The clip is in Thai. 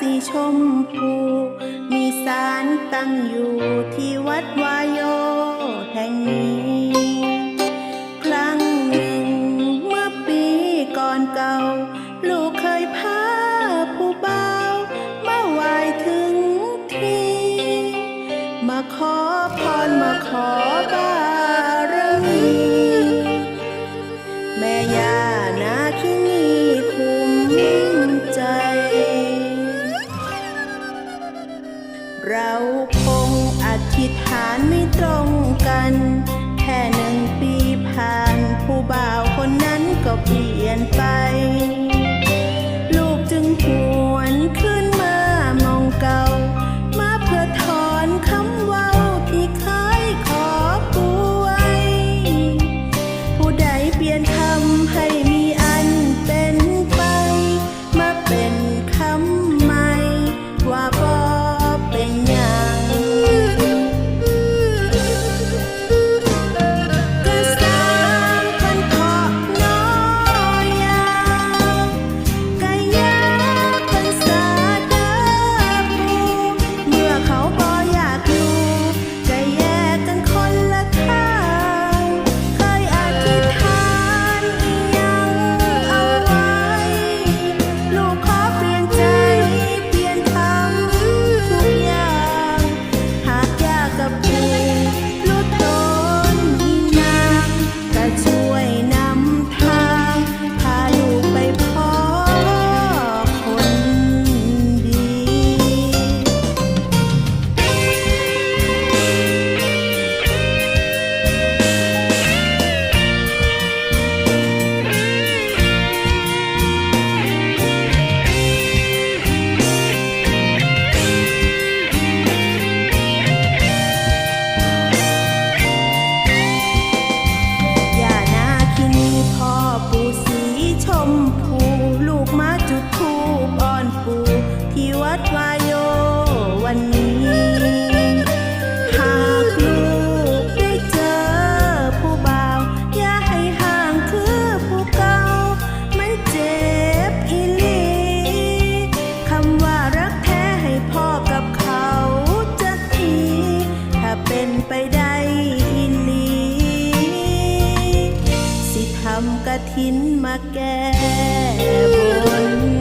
สีชมพู มีสารตั้งอยู่ที่วัดวายโยแห่งนี้ ขอพรมาขอบารมี แม่ย่านาคินีคุ้มใจ เราคงอธิษฐานไม่ตรงกัน แค่หนึ่งปีผ่านผู้บ่าวคนนั้นก็เปลี่ยนไป ทินมาแก้บน